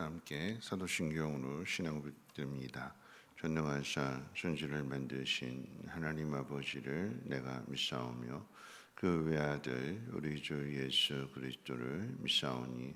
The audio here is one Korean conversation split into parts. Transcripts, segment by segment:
다 함께 사도신경으로 신앙을 드립니다. 전능하사 천지를 만드신 하나님 아버지를 내가 믿사오며 그 외아들 우리 주 예수 그리스도를 믿사오니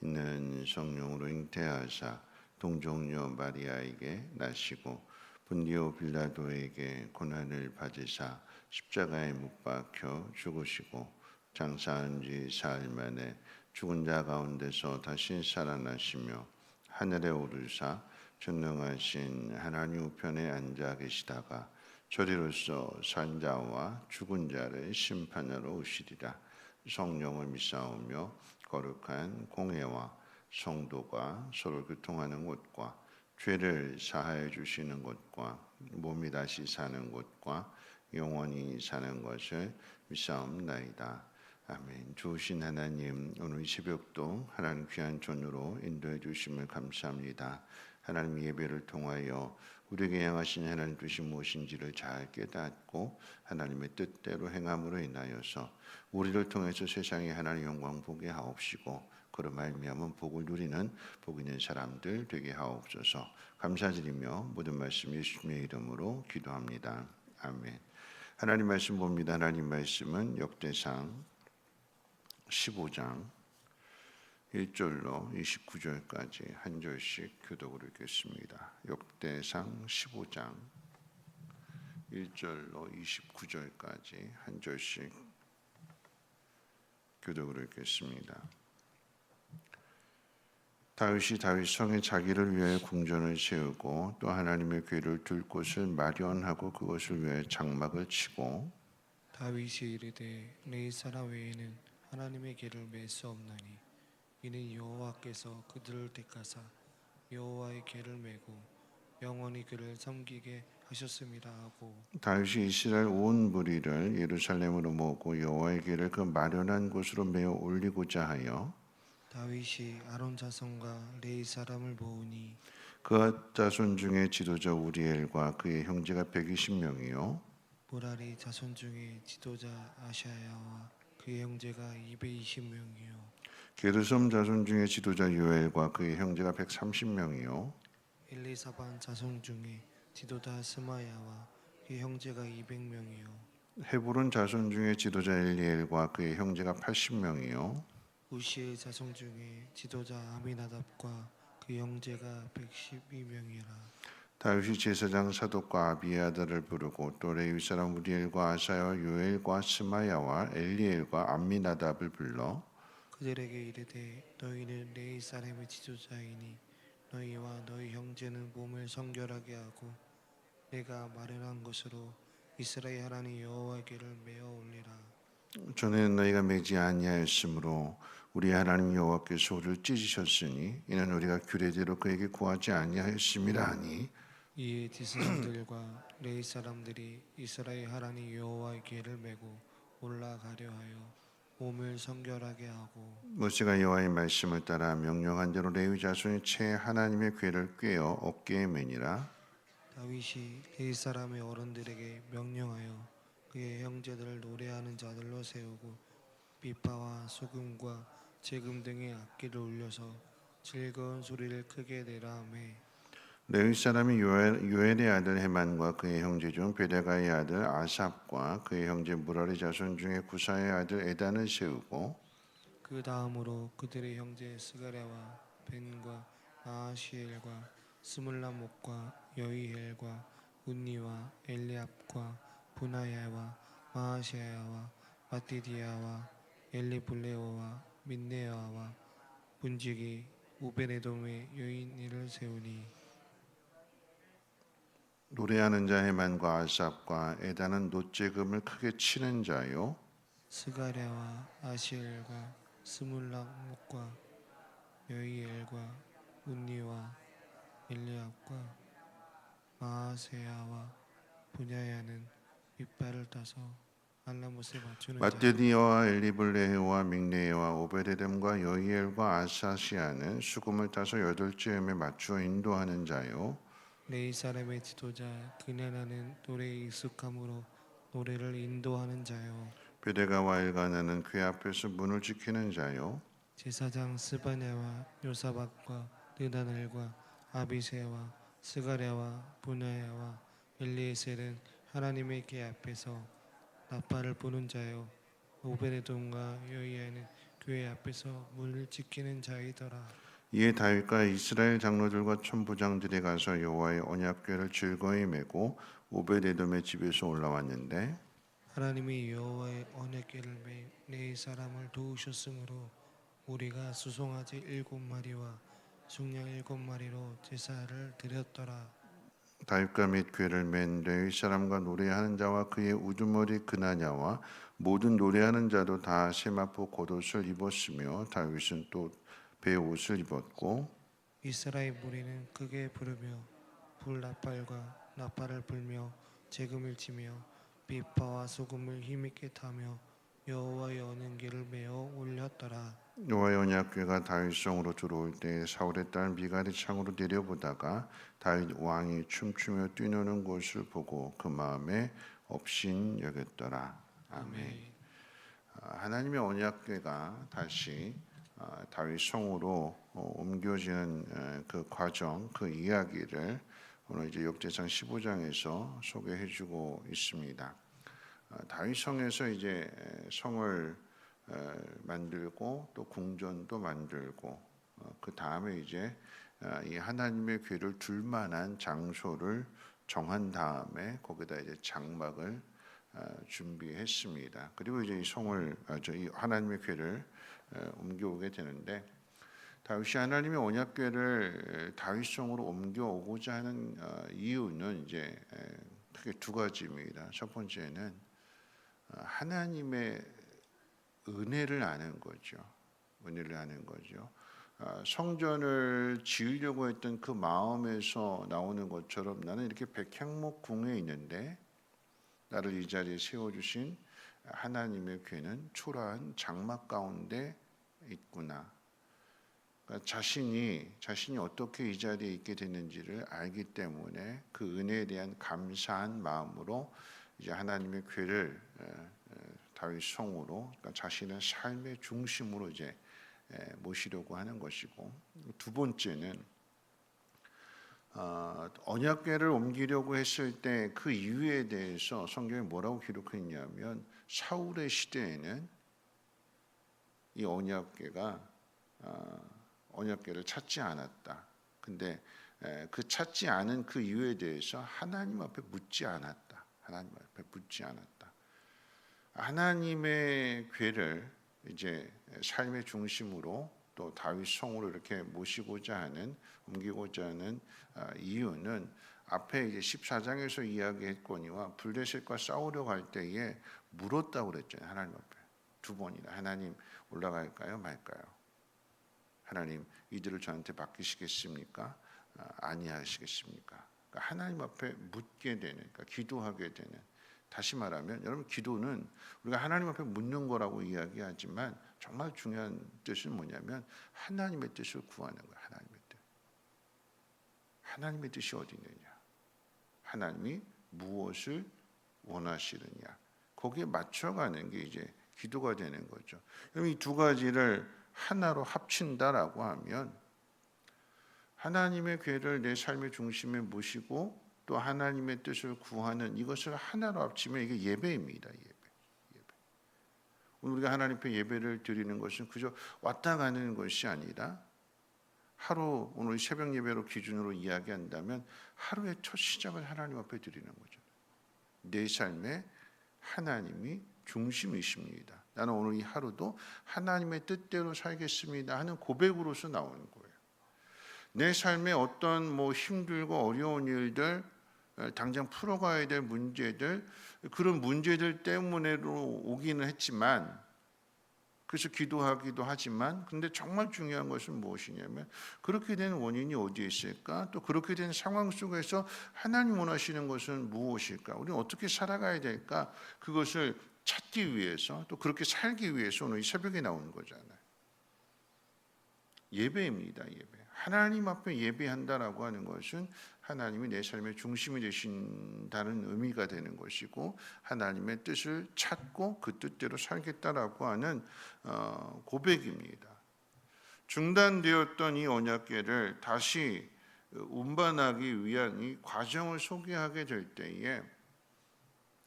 이는 성령으로 잉태하사 동정녀 마리아에게 나시고 분디오 빌라도에게 고난을 받으사 십자가에 못 박혀 죽으시고 장사한 지 사흘 만에 죽은 자 가운데서 다시 살아나시며 하늘에 오르사 전능하신 하나님 우편에 앉아 계시다가 저리로서 산 자와 죽은 자를 심판하러 오시리라 성령을 믿사오며 거룩한 공회와 성도가 서로 교통하는 곳과 죄를 사하여 주시는 곳과 몸이 다시 사는 곳과 영원히 사는 것을 믿사옵나이다. 아멘. 좋으신 하나님, 오늘 이 새벽도 하나님 귀한 존으로 인도해 주심을 감사합니다. 하나님 예배를 통하여 우리에게 향하신 하나님 뜻이 무엇인지를 잘 깨닫고 하나님의 뜻대로 행함으로 인하여서 우리를 통해서 세상에 하나님 영광 보게 하옵시고 그로 말미암은 복을 누리는 복 있는 사람들 되게 하옵소서. 감사드리며 모든 말씀 예수님의 이름으로 기도합니다. 아멘. 하나님 말씀 봅니다. 하나님 말씀은 역대상 15장 1절로 29절까지 한 절씩 교독을 읽겠습니다. 역대상 15장 1절로 29절까지 한 절씩 교독을 읽겠습니다. 다윗이 다윗 성에 자기를 위해 궁전을 세우고 또 하나님의 궤를 둘 곳을 마련하고 그것을 위해 장막을 치고 다윗이 이르되 내 사람 외에는 하나님의 길을 맬 수 없나니 이는 여호와께서 그들을 택하사 여호와의 길을 메고 영원히 그를 섬기게 하셨습니다 하고 다윗이 이스라엘 온 무리를 예루살렘으로 모으고 여호와의 길을 그 마련한 곳으로 메어 올리고자 하여 다윗이 아론 자손과 레이 사람을 모으니 그 자손 중에 지도자 우리엘과 그의 형제가 120명이요. 보라리 자손 중에 지도자 아샤야와 그의 형제가 220명이요. 게르솜 자손 중에 지도자 요엘과 그의 형제가 130명이요. 엘리사반 자손 중에 지도자 스마야와 그의 형제가 200명이요. 헤브론 자손 중에 지도자 엘리엘과 그의 형제가 80명이요. 우시의 자손 중에 지도자 아미나답과 그 형제가 112명이라 다윗이 제사장 사독과 아비아다를 부르고 또 레위 사람 우리엘과 아사야와 요엘과 스마야와 엘리엘과 암미나답을 불러 그들에게 이르되 너희는 레이 사람의 지도자이니 너희와 너희 형제는 몸을 성결하게 하고 내가 마련한 것으로 이스라엘 하나님 여호와께를 메어 올리라. 전에는 너희가 매지 아니하였으므로 우리 하나님 여호와께서 우리를 찢으셨으니 이는 우리가 규례대로 그에게 구하지 아니하였음이라 하니 이에 디스람들과 레이 사람들이 이스라엘 하나님 여호와의 궤를 메고 올라가려 하여 몸을 성결하게 하고 모세가 여호와의 말씀을 따라 명령한 대로 레위 자손이 채 하나님의 궤를 꿰어 어깨에 매니라. 다윗이 레이 사람의 어른들에게 명령하여 그의 형제들을 노래하는 자들로 세우고 비파와 소금과 재금 등의 악기를 울려서 즐거운 소리를 크게 내라 하매 레위 사람이 요엘, 요엘의 아들 헤만과 그의 형제 중 베데가의 아들 아삽과 그의 형제 무라리 자손 중에 구사의 아들 에단을 세우고 그 다음으로 그들의 형제 스가랴와 벤과 아하시엘과 스물라목과 여이헬과 운니와 엘리압과 분하야와 마하시야와 마티디아와 엘리블레오와 민네아와 분지기 우베네돔의 여인이를 세우니 노래하는 자 헤만과 아삽과 에단은 노재금을 크게 치는 자요. 스가랴와 아시엘과 스물라목과 여이엘과 운니와 엘리압과 마하세야와 분야야는 윗발을 따서 알라못에 맞추는 자 마테디어와 엘리블레와 믹네와 오베데뎀과 여이엘과 아사시아는 수금을 타서 여덟째 음에 맞추어 인도하는 자요 레이 사람의 지도자 그냐나는 노래에 익숙함으로 노래를 인도하는 자요. 베데가와 엘가나는 궤 앞에서 문을 지키는 자요. 제사장 스바냐와 요사박과 느다넬과 아비세와 스가랴와 분야야와 엘리에셀은 하나님의 계 앞에서 나팔을 부는 자요. 오베데돔과 여이야는 교회 앞에서 문을 지키는 자이더라. 이에 다윗과 이스라엘 장로들과 천부장들이 가서 여호와의 언약궤를 즐거이 메고 오베데돔의 집에서 올라왔는데 하나님이 여호와의 언약궤를 매네 사람을 도우셨으므로 우리가 수송아지 일곱 마리와 숭양 일곱 마리로 제사를 드렸더라. 다윗과 및 궤를 맨 레위 사람과 노래하는 자와 그의 우두머리 그나냐와 모든 노래하는 자도 다 세마포 겉옷을 입었으며 다윗은 또 배옷을 입었고 이스라엘 무리는 크게 부르며 불 나팔과 나팔을 불며 재금을 치며 비파와 소금을 힘있게 타며 여호와의 언약궤를 메어 올렸더라. 여호와의 언약궤가 다윗성으로 들어올 때 사울의 딸 미갈이 창으로 내려보다가 다윗 왕이 춤추며 뛰노는 것을 보고 그 마음에 업신 여겼더라. 아멘. 아, 하나님의 언약궤가 다시 아, 다윗 성으로 어, 옮겨지는 에, 그 과정, 그 이야기를 오늘 이제 역대상 15장에서 소개해주고 있습니다. 아, 다윗 성에서 이제 에, 성을 에, 만들고 또 궁전도 만들고 어, 그 다음에 이제 아, 이 하나님의 궤를 둘 만한 장소를 정한 다음에 거기다 이제 장막을 아, 준비했습니다. 그리고 이제 이 성을 아, 저이 하나님의 에, 옮겨오게 되는데 다윗이 하나님의 언약궤를 다윗성으로 옮겨오고자 하는 어, 이유는 이제 에, 크게 두 가지입니다. 첫 번째는 어, 하나님의 은혜를 아는 거죠. 은혜를 아는 거죠. 아, 성전을 지으려고 했던 그 마음에서 나오는 것처럼 나는 이렇게 백향목 궁에 있는데 나를 이 자리에 세워 주신 하나님의 괴는 초라한 장막 가운데 있구나. 그러니까 자신이 자신이 어떻게 이 자리에 있게 됐는지를 알기 때문에 그 은혜에 대한 감사한 마음으로 이제 하나님의 괴를 다윗 성으로 그러니까 자신의 삶의 중심으로 이제 에, 모시려고 하는 것이고 두 번째는 어, 언약궤를 옮기려고 했을 때 그 이유에 대해서 성경에 뭐라고 기록했냐면 사울의 시대에는 이 언약궤가 어, 언약궤를 찾지 않았다. 근데 에, 그 찾지 않은 그 이유에 대해서 하나님 앞에 묻지 않았다. 하나님 앞에 묻지 않았다. 하나님의 궤를 이제 삶의 중심으로 또 다윗 성으로 이렇게 모시고자 하는 옮기고자 하는 아, 이유는 앞에 이제 14장에서 이야기했거니와 블레셋과 싸우려고 할 때에 물었다고 그랬잖아요. 하나님 앞에 두 번이나 하나님 올라갈까요, 말까요? 하나님 이들을 저한테 맡기시겠습니까? 아, 아니하시겠습니까? 그러니까 하나님 앞에 묻게 되는, 그러니까 기도하게 되는. 다시 말하면 여러분 기도는 우리가 하나님 앞에 묻는 거라고 이야기하지만 정말 중요한 뜻은 뭐냐면 하나님의 뜻을 구하는 거예요. 하나님의 뜻. 하나님의 뜻이 어디 있느냐? 하나님이 무엇을 원하시느냐? 거기에 맞춰가는 게 이제 기도가 되는 거죠. 그럼 이 두 가지를 하나로 합친다라고 하면 하나님의 괴를 내 삶의 중심에 모시고 또 하나님의 뜻을 구하는 이것을 하나로 합치면 이게 예배입니다. 예배. 예배. 우리가 하나님 앞에 예배를 드리는 것은 그저 왔다 가는 것이 아니라 하루 오늘 새벽 예배로 기준으로 이야기한다면 하루의 첫 시작을 하나님 앞에 드리는 거죠. 내 삶에 하나님이 중심이십니다. 나는 오늘 이 하루도 하나님의 뜻대로 살겠습니다 하는 고백으로서 나오는 거예요. 내 삶에 어떤 뭐 힘들고 어려운 일들 당장 풀어가야 될 문제들 그런 문제들 때문에로 오기는 했지만 그래서 기도하기도 하지만 근데 정말 중요한 것은 무엇이냐면 그렇게 된 원인이 어디에 있을까? 또 그렇게 된 상황 속에서 하나님 원하시는 것은 무엇일까? 우리는 어떻게 살아가야 될까? 그것을 찾기 위해서 또 그렇게 살기 위해서 오늘 이 새벽에 나오는 거잖아요. 예배입니다 예배 하나님 앞에 예배한다라고 하는 것은 하나님이 내 삶의 중심이 되신다는 의미가 되는 것이고 하나님의 뜻을 찾고 그 뜻대로 살겠다라고 하는 어, 고백입니다. 중단되었던 이 언약궤를 다시 운반하기 위한 이 과정을 소개하게 될 때에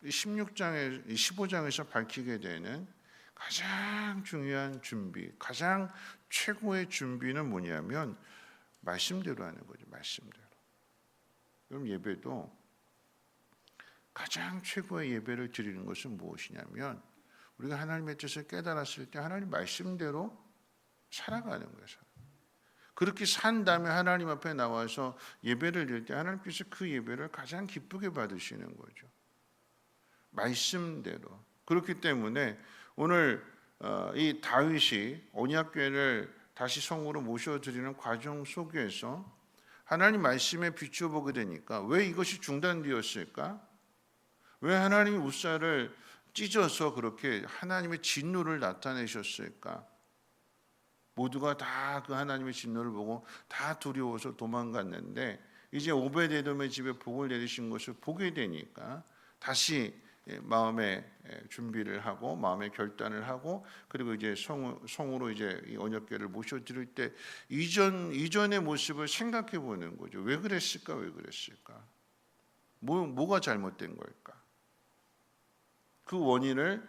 이 16장에 이 15장에서 밝히게 되는 가장 중요한 준비, 가장 최고의 준비는 뭐냐면 말씀대로 하는 거죠. 말씀대로. 그럼 예배도 가장 최고의 예배를 드리는 것은 무엇이냐면 우리가 하나님의 뜻을 깨달았을 때 하나님 말씀대로 살아가는 거예요. 그렇게 산 다음에 하나님 앞에 나와서 예배를 드릴 때 하나님께서 그 예배를 가장 기쁘게 받으시는 거죠. 말씀대로. 그렇기 때문에 오늘 어, 이 다윗이 언약궤를 다시 성으로 모셔드리는 과정 속에서 하나님 말씀에 비춰보게 되니까 왜 이것이 중단되었을까? 왜 하나님이 우사를 찢어서 그렇게 하나님의 진노를 나타내셨을까? 모두가 다 그 하나님의 진노를 보고 다 두려워서 도망갔는데 이제 오베데돔의 집에 복을 내리신 것을 보게 되니까 다시 예, 마음의 예, 준비를 하고 마음의 결단을 하고 그리고 이제 성, 성으로 이제 이 언약궤를 모셔 드릴 때 이전 이전의 모습을 생각해 보는 거죠. 왜 그랬을까? 왜 그랬을까? 뭐 뭐가 잘못된 걸까? 그 원인을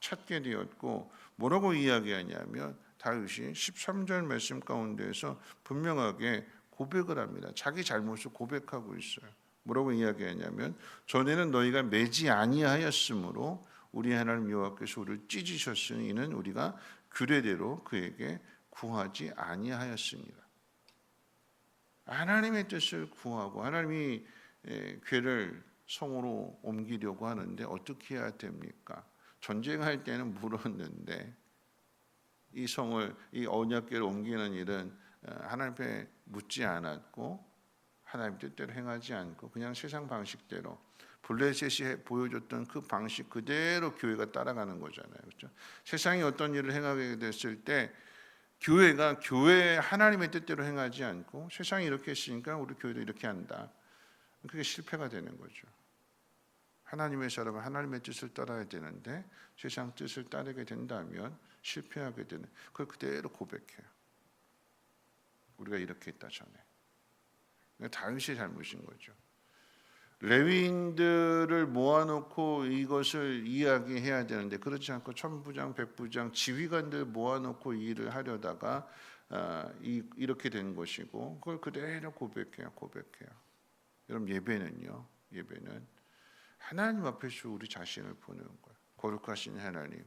찾게 되었고 뭐라고 이야기하냐면 다윗이 13절 말씀 가운데에서 분명하게 고백을 합니다. 자기 잘못을 고백하고 있어요. 뭐라고 이야기하냐면 전에는 너희가 매지 아니하였으므로 우리 하나님 여호와께서 우리를 찢으셨으니 이는 우리가 규례대로 그에게 구하지 아니하였습니다. 하나님의 뜻을 구하고 하나님이 에, 괴를 성으로 옮기려고 하는데 어떻게 해야 됩니까? 전쟁할 때는 물었는데 이 성을 이 언약궤를 옮기는 일은 어, 하나님 앞에 묻지 않았고 하나님 뜻대로 행하지 않고 그냥 세상 방식대로 블레셋이 보여줬던 그 방식 그대로 교회가 따라가는 거잖아요. 그렇죠? 세상이 어떤 일을 행하게 됐을 때 교회가 교회 하나님의 뜻대로 행하지 않고 세상이 이렇게 했으니까 우리 교회도 이렇게 한다. 그게 실패가 되는 거죠. 하나님의 사람은 하나님의 뜻을 따라야 되는데 세상 뜻을 따르게 된다면 실패하게 되는 그걸 그대로 고백해요. 우리가 이렇게 했다 전에. 다윗이 잘못인 거죠. 레위인들을 모아놓고 이것을 이야기해야 되는데 그렇지 않고 천부장, 백부장, 지휘관들 모아놓고 이 일을 하려다가 아, 이, 이렇게 된 것이고 그걸 그대로 고백해요, 고백해요. 여러분 예배는요, 예배는 하나님 앞에서 우리 자신을 보는 거예요. 거룩하신 하나님,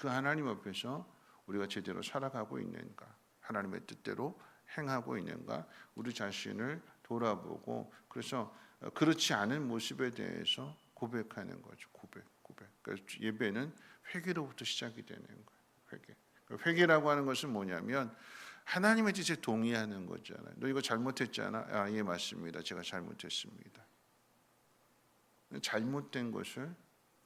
그 하나님 앞에서 우리가 제대로 살아가고 있는가, 하나님의 뜻대로 행하고 있는가, 우리 자신을 돌아보고 그래서 그렇지 않은 모습에 대해서 고백하는 거죠. 고백, 고백. 그래서 예배는 회개로부터 시작이 되는 거예요. 회개. 회개라고 하는 것은 뭐냐면 하나님의 뜻에 동의하는 거잖아요. 너 이거 잘못했잖아. 아, 예, 맞습니다. 제가 잘못했습니다. 잘못된 것을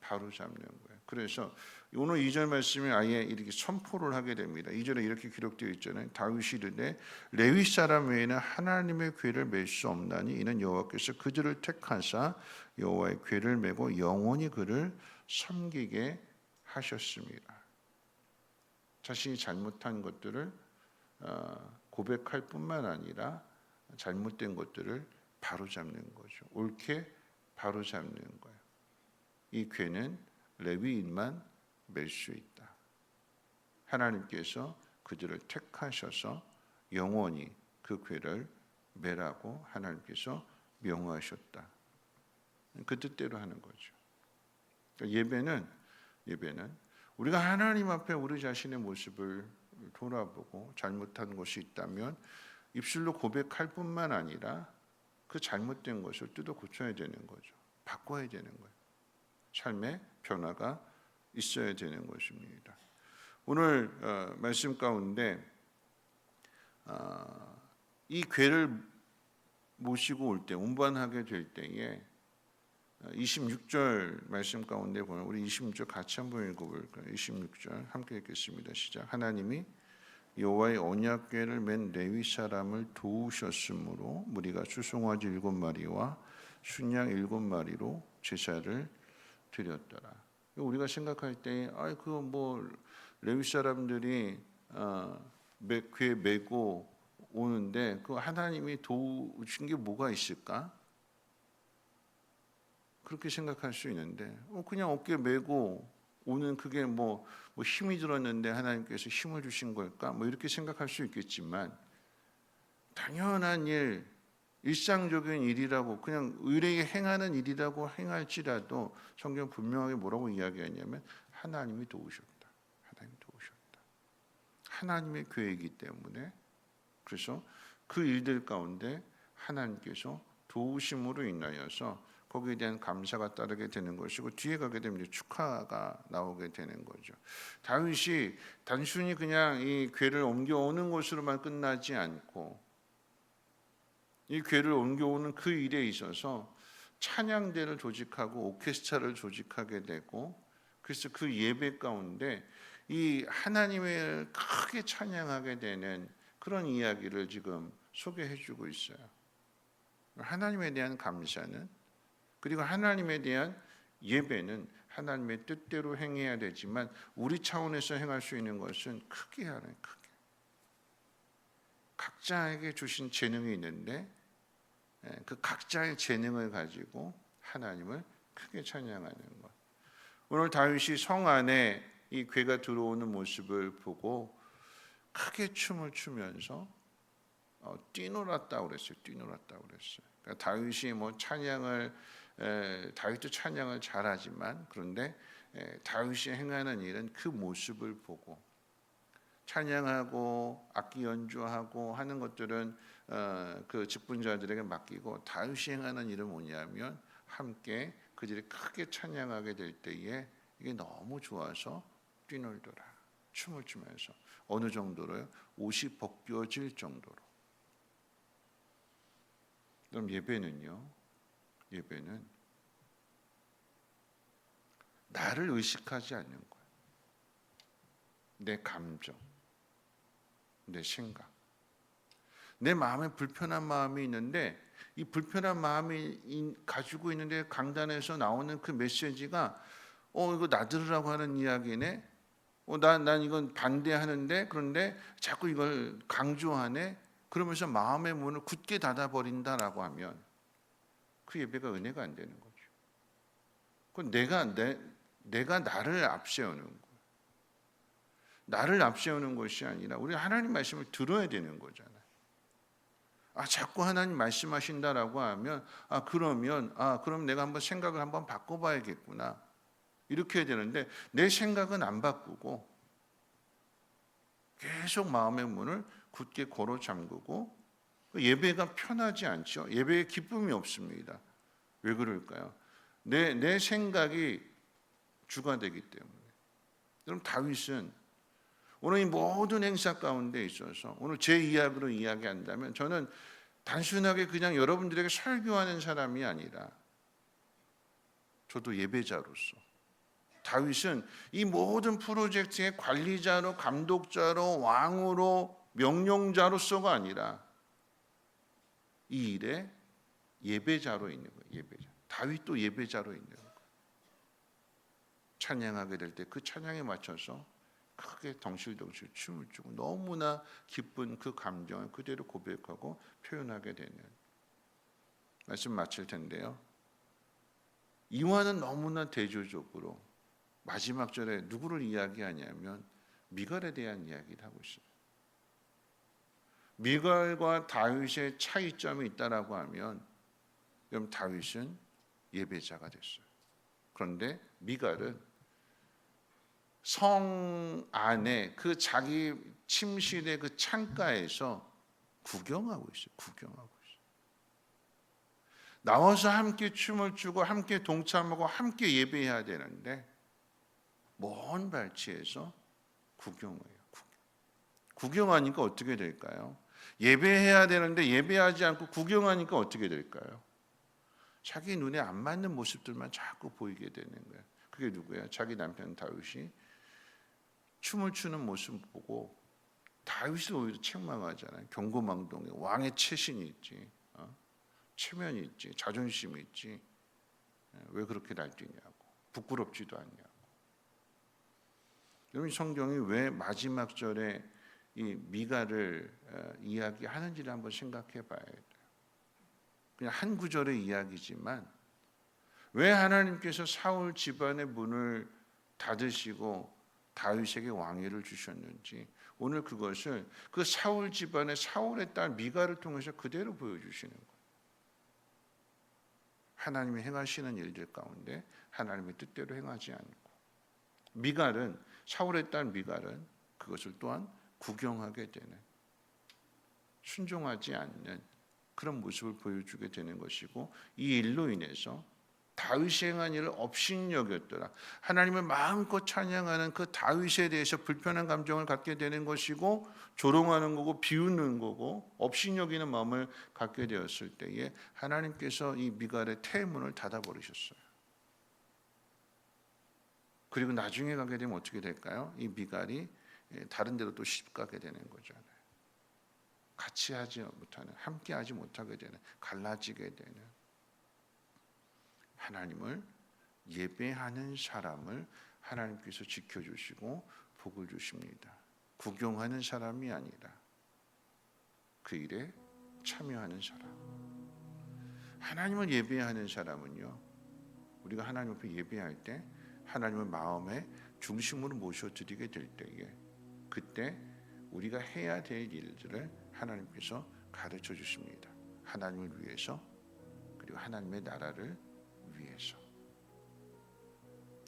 바로 잡는 거예요. 그래서 오늘 2절 말씀에 아예 이렇게 선포를 하게 됩니다. 2절에 이렇게 기록되어 있잖아요. 다윗이 이르되 레위 사람 외에는 하나님의 궤를 맬 수 없나니 이는 여호와께서 그들을 택하사 여호와의 궤를 메고 영원히 그를 섬기게 하셨습니다. 자신이 잘못한 것들을 어, 고백할 뿐만 아니라 잘못된 것들을 바로 잡는 거죠. 옳게 바로 잡는 거예요. 이 궤는 레위인만 맬 수 있다. 하나님께서 그들을 택하셔서 영원히 그 궤를 매라고 하나님께서 명하셨다. 그 뜻대로 하는 거죠. 그러니까 예배는 예배는 우리가 하나님 앞에 우리 자신의 모습을 돌아보고 잘못한 것이 있다면 입술로 고백할 뿐만 아니라 그 잘못된 것을 뜯어 고쳐야 되는 거죠. 바꿔야 되는 거예요. 삶의 변화가 있어야 되는 것입니다. 오늘 어, 말씀 가운데 어, 이 괴를 모시고 올 때 운반하게 될 때에 26절 말씀 가운데 보면 우리 26절 같이 한번 읽어볼까요? 26절 함께 읽겠습니다. 시작. 하나님이 여호와의 언약궤를 맨 레위 사람을 도우셨으므로 무리가 수송아지 일곱 마리와 순양 일곱 마리로 제사를 드렸더라. 우리가 생각할 때, 아, 그뭐 레위 사람들이 어, 매, 괴 메고 오는데 그 하나님이 도우신 게 뭐가 있을까? 그렇게 생각할 수 있는데 어, 그냥 어깨 메고 오는 그게 뭐, 뭐 힘이 들었는데 하나님께서 힘을 주신 걸까? 뭐 이렇게 생각할 수 있겠지만 당연한 일, 일상적인 일이라고 그냥 의뢰에 행하는 일이라고 행할지라도 성경 분명하게 뭐라고 이야기하냐면 하나님이 도우셨다. 하나님이 도우셨다. 하나님의 계획이기 때문에 그래서 그 일들 가운데 하나님께서 도우심으로 인하여서 거기에 대한 감사가 따르게 되는 것이고 뒤에 가게 되면 축하가 나오게 되는 거죠. 다윗이 단순히 그냥 이 괴를 옮겨오는 것으로만 끝나지 않고 이 괴를 옮겨오는 그 일에 있어서 찬양대를 조직하고 오케스트라를 조직하게 되고 그래서 그 예배 가운데 이 하나님을 크게 찬양하게 되는 그런 이야기를 지금 소개해 주고 있어요. 하나님에 대한 감사는 그리고 하나님에 대한 예배는 하나님의 뜻대로 행해야 되지만 우리 차원에서 행할 수 있는 것은 크게 하는 크게 각자에게 주신 재능이 있는데 예, 그 각자의 재능을 가지고 하나님을 크게 찬양하는 것. 오늘 다윗이 성 안에 이 괴가 들어오는 모습을 보고 크게 춤을 추면서 어, 뛰놀았다 그랬어요. 뛰놀았다 그랬어요. 그러니까 다윗이 뭐 찬양을 에, 다윗도 찬양을 잘하지만 그런데 에, 다윗이 행하는 일은 그 모습을 보고 찬양하고 악기 연주하고 하는 것들은 어, 그 직분자들에게 맡기고 다윗이 행하는 일은 뭐냐면 함께 그들이 크게 찬양하게 될 때에 이게 너무 좋아서 뛰놀더라. 춤을 추면서. 어느 정도로요? 옷이 벗겨질 정도로. 그럼 예배는요? 예배는 나를 의식하지 않는 거예요 내 감정 내 생각 내 마음에 불편한 마음이 있는데 이 불편한 마음이 인- 가지고 있는데 강단에서 나오는 그 메시지가 어 이거 나들으라고 하는 이야기네. 어난 난 이건 반대하는데 그런데 자꾸 이걸 강조하네. 그러면서 마음의 문을 굳게 닫아 버린다라고 하면 그 예배가 은혜가 안 되는 거죠. 그건 내가 내 내가 나를 앞세우는. 나를 앞세우는 것이 아니라 우리 하나님 말씀을 들어야 되는 거잖아요. 아 자꾸 하나님 말씀하신다라고 하면 아 그러면 아 그럼 내가 한번 생각을 한번 바꿔봐야겠구나. 이렇게 해야 되는데 내 생각은 안 바꾸고 계속 마음의 문을 굳게 걸어 잠그고 예배가 편하지 않죠. 예배에 기쁨이 없습니다. 왜 그럴까요? 내 내 생각이 주가 되기 때문에. 그럼 다윗은 오늘 이 모든 행사 가운데 있어서 오늘 제 이야기로 이야기한다면 저는 단순하게 그냥 여러분들에게 설교하는 사람이 아니라 저도 예배자로서 다윗은 이 모든 프로젝트의 관리자로 감독자로 왕으로 명령자로서가 아니라 이 일에 예배자로 있는 거예요. 예배자. 다윗도 예배자로 있는 거예요. 찬양하게 될 때 그 찬양에 맞춰서 크게 덩실덩실 춤을 추고 너무나 기쁜 그 감정을 그대로 고백하고 표현하게 되는 말씀 마칠 텐데요. 이와는 너무나 대조적으로 마지막 절에 누구를 이야기하냐면 미갈에 대한 이야기를 하고 있어요. 미갈과 다윗의 차이점이 있다라고 하면 그럼 다윗은 예배자가 됐어요. 그런데 미갈은 성 안에 그 자기 침실의 그 창가에서 구경하고 있어요. 구경하고 있어요. 나와서 함께 춤을 추고 함께 동참하고 함께 예배해야 되는데 먼 발치에서 구경을 해요. 구경. 구경하니까 어떻게 될까요? 예배해야 되는데 예배하지 않고 구경하니까 어떻게 될까요? 자기 눈에 안 맞는 모습들만 자꾸 보이게 되는 거예요. 그게 누구예요? 자기 남편 다윗이 춤을 추는 모습 보고 다윗을 오히려 책망하잖아요. 경고망동에 왕의 체신이 있지, 어? 체면이 있지, 자존심이 있지. 예, 왜 그렇게 날뛰냐고, 부끄럽지도 않냐고. 여러분 성경이 왜 마지막 절에 이 미가를 어, 이야기하는지를 한번 생각해 봐야 돼요. 그냥 한 구절의 이야기지만 왜 하나님께서 사울 집안의 문을 닫으시고 다윗에게 왕위를 주셨는지 오늘 그것을 그 사울 집안의 사울의 딸 미가를 통해서 그대로 보여주시는 거예요. 하나님이 행하시는 일들 가운데 하나님의 뜻대로 행하지 않고 미갈은 사울의 딸 미갈은 그것을 또한 구경하게 되는 순종하지 않는 그런 모습을 보여주게 되는 것이고 이 일로 인해서 다윗이 행한 일을 업신여겼더라. 하나님을 마음껏 찬양하는 그 다윗에 대해서 불편한 감정을 갖게 되는 것이고 조롱하는 거고 비웃는 거고 업신여기는 마음을 갖게 되었을 때에 하나님께서 이 미갈의 태문을 닫아 버리셨어요. 그리고 나중에 가게 되면 어떻게 될까요? 이 미갈이 예, 다른 데로 또 시집 가게 되는 거잖아요. 같이 하지 못하는, 함께 하지 못하게 되는, 갈라지게 되는 하나님을 예배하는 사람을 하나님께서 지켜주시고 복을 주십니다. 구경하는 사람이 아니라 그 일에 참여하는 사람. 하나님을 예배하는 사람은요, 우리가 하나님 앞에 예배할 때 하나님을 마음의 중심으로 모셔드리게 될 때에 그때 우리가 해야 될 일들을 하나님께서 가르쳐 주십니다. 하나님을 위해서 그리고 하나님의 나라를 위해서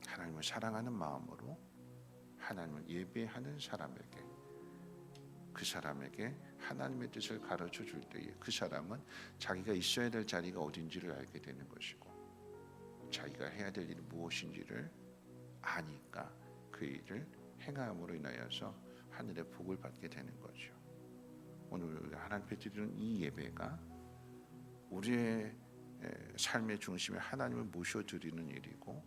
하나님을 사랑하는 마음으로 하나님을 예배하는 사람에게 그 사람에게 하나님의 뜻을 가르쳐 줄 때에 그 사람은 자기가 있어야 될 자리가 어딘지를 알게 되는 것이고 자기가 해야 될 일이 무엇인지를 아니까 그 일을 행함으로 인하여서 하늘의 복을 받게 되는 거죠. 오늘 하나님께 드리는 이 예배가 우리의 에, 삶의 중심에 하나님을 모셔드리는 일이고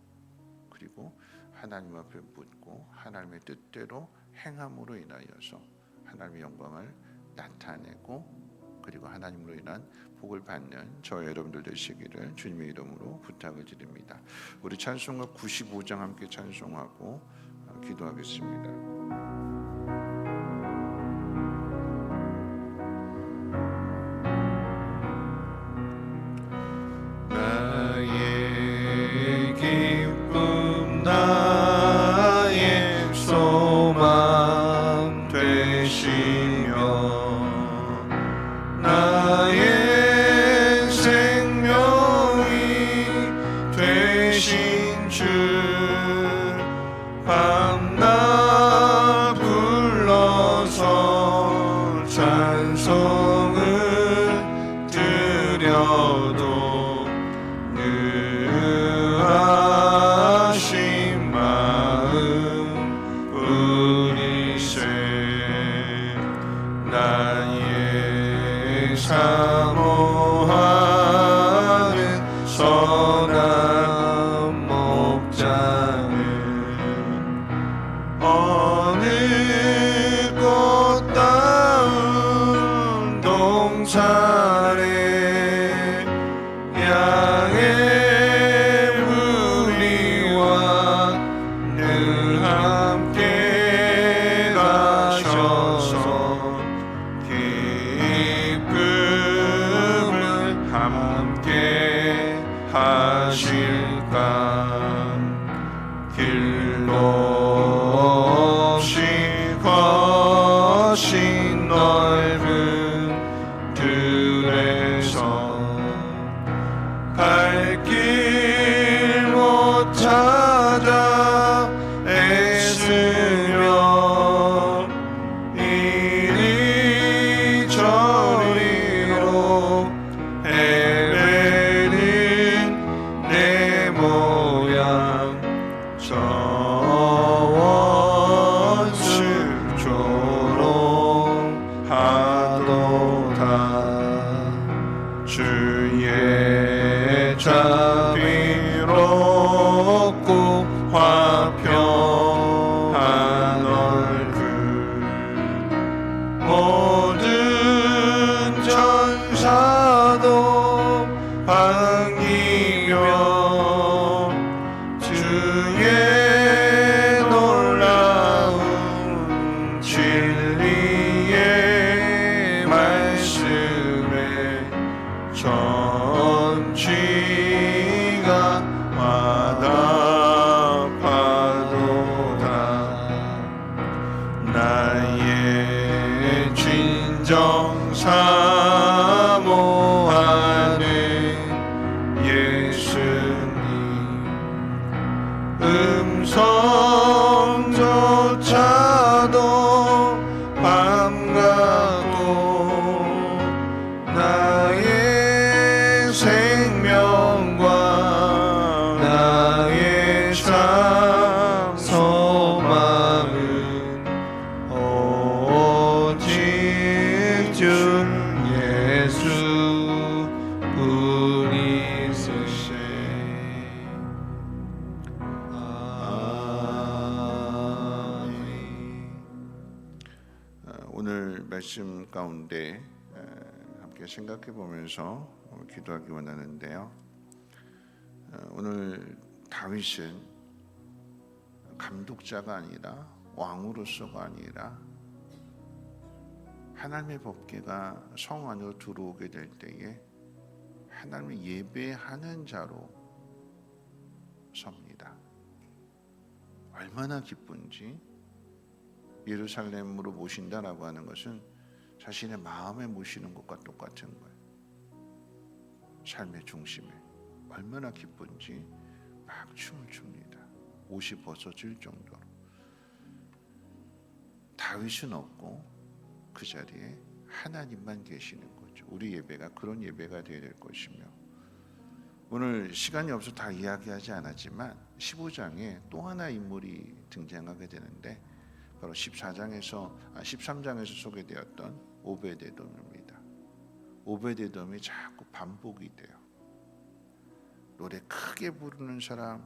그리고 하나님 앞에 묻고 하나님의 뜻대로 행함으로 인하여서 하나님의 영광을 나타내고 그리고 하나님으로 인한 복을 받는 저 여러분들 되시기를 주님의 이름으로 부탁을 드립니다. 우리 찬송가 95장 함께 찬송하고 어, 기도하겠습니다. 하 음성 어, 기도하기 원하는데요. 어, 오늘 다윗은 감독자가 아니라 왕으로서가 아니라 하나님의 법궤가 성 안으로 들어오게 될 때에 하나님을 예배하는 자로 섭니다. 얼마나 기쁜지 예루살렘으로 모신다라고 하는 것은 자신의 마음에 모시는 것과 똑같은 거예요. 삶의 중심에 얼마나 기쁜지 막 춤을 춥니다. 옷이 벗어질 정도로 다윗은 없고 그 자리에 하나님만 계시는 거죠. 우리 예배가 그런 예배가 되어야 될 것이며 오늘 시간이 없어 다 이야기하지 않았지만 15장에 또 하나 인물이 등장하게 되는데 바로 14장에서 아, 13장에서 소개되었던 오베데돔입니다. 오베데돔이 자꾸 반복이 돼요. 노래 크게 부르는 사람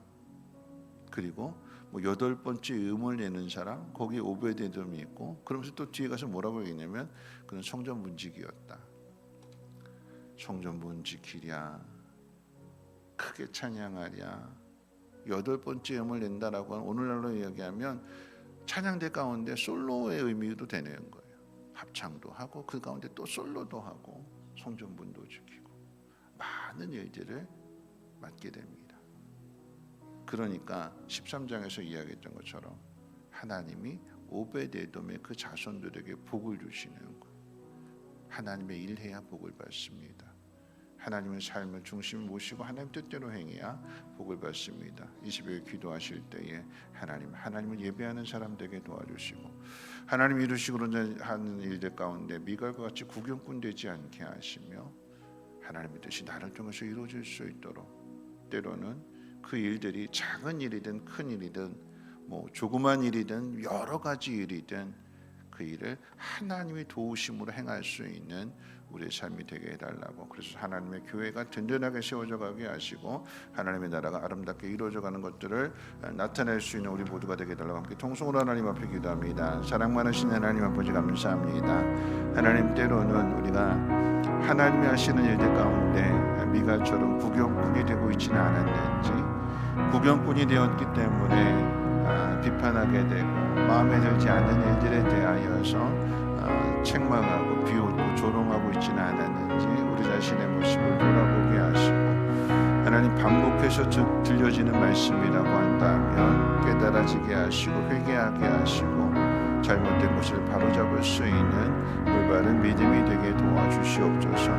그리고 뭐 여덟 번째 음을 내는 사람 거기 오베데돔이 있고 그러면서 또 뒤에 가서 뭐라고 얘기냐면 그는 성전 문지기였다. 성전 문지기랴 크게 찬양하랴 여덟 번째 음을 낸다라고 하는 오늘날로 이야기하면 찬양대 가운데 솔로의 의미도 되는 거예요. 합창도 하고 그 가운데 또 솔로도 하고 성전분도 지키고 많은 일들을 맡게 됩니다. 그러니까 13장에서 이야기했던 것처럼 하나님이 오베데돔의 그 자손들에게 복을 주시는 거예요. 하나님의 일해야 복을 받습니다. 하나님의 삶을 중심 모시고 하나님 뜻대로 행해야 복을 받습니다. 20일 기도하실 때에 하나님 하나님을 예배하는 사람 되게 도와주시고 하나님 이루시고자 하는 일들 가운데 미갈과 같이 구경꾼 되지 않게 하시며 하나님의 뜻이 나를 통해서 이루어질 수 있도록 때로는 그 일들이 작은 일이든 큰 일이든 뭐 조그만 일이든 여러 가지 일이든 그 일을 하나님의 도우심으로 행할 수 있는 우리의 삶이 되게 해달라고. 그래서 하나님의 교회가 든든하게 세워져 가게 하시고 하나님의 나라가 아름답게 이루어져 가는 것들을 나타낼 수 있는 우리 모두가 되게 해달라고 함께 통성으로 하나님 앞에 기도합니다. 사랑 많으신 하나님 아버지 감사합니다. 하나님 때로는 우리가 하나님이 하시는 일들 가운데 미갈처럼 구경꾼이 되고 있지는 않았는지 구경꾼이 되었기 때문에 아, 비판하게 되고 마음에 들지 않는 일들에 대하여서 아, 책망하고 비웃고 조롱하고 있지는 않았는지 우리 자신의 모습을 돌아보게 하시고 하나님 반복해서 들- 들려지는 말씀이라고 한다면 깨달아지게 하시고 회개하게 하시고 잘못된 것을 바로잡을 수 있는 올바른 믿음이 되게 도와주시옵소서.